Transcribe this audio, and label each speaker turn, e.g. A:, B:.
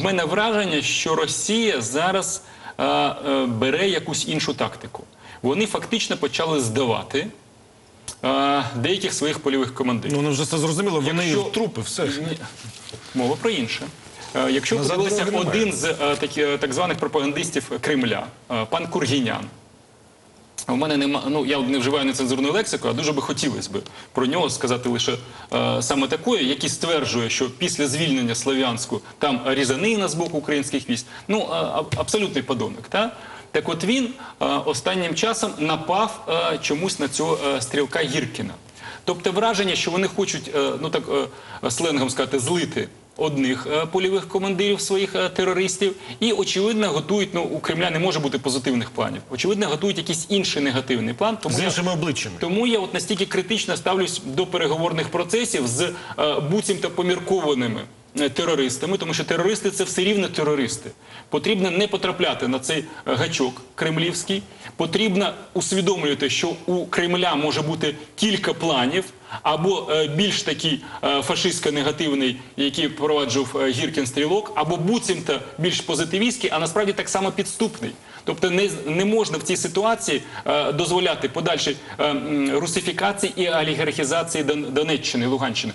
A: в мене враження, що Росія зараз е, е, бере якусь іншу тактику. Вони фактично почали здавати е, деяких своїх польових командирів.
B: Ну, вже це зрозуміло, вони
A: Якщо-
B: трупи, все.
A: ж. Мова про інше. Е, Якщо
B: немає.
A: один з е, такі, е, так званих пропагандистів Кремля, е, пан Кургінян. У мене нема, ну я не вживаю нецензурну лексику, а дуже би хотілося б про нього сказати лише е, саме такое, який стверджує, що після звільнення Слов'янську там різанина з боку українських військ. Ну е, абсолютний подонок. Та? Так от він е, останнім часом напав е, чомусь на цього е, стрілка Гіркіна. Тобто враження, що вони хочуть, е, ну так е, сленгом сказати, злити одних е, польових командирів своїх е, терористів, і очевидно готують. Ну у Кремля не може бути позитивних планів. Очевидно, готують якийсь інший негативний план. Тому
B: З іншими обличчями.
A: тому я от настільки критично ставлюсь до переговорних процесів з е, буцімто поміркованими терористами, тому що терористи це все рівно терористи. Потрібно не потрапляти на цей е, гачок кремлівський. Потрібно усвідомлювати, що у Кремля може бути кілька планів. Або е, більш такий е, фашистсько-негативний, який впроваджував е, Гіркін Стрілок, або буцімто більш позитивістський, а насправді так само підступний. Тобто не, не можна в цій ситуації е, дозволяти подальшій е, русифікації і олігархізації Дон- Донеччини, Луганщини.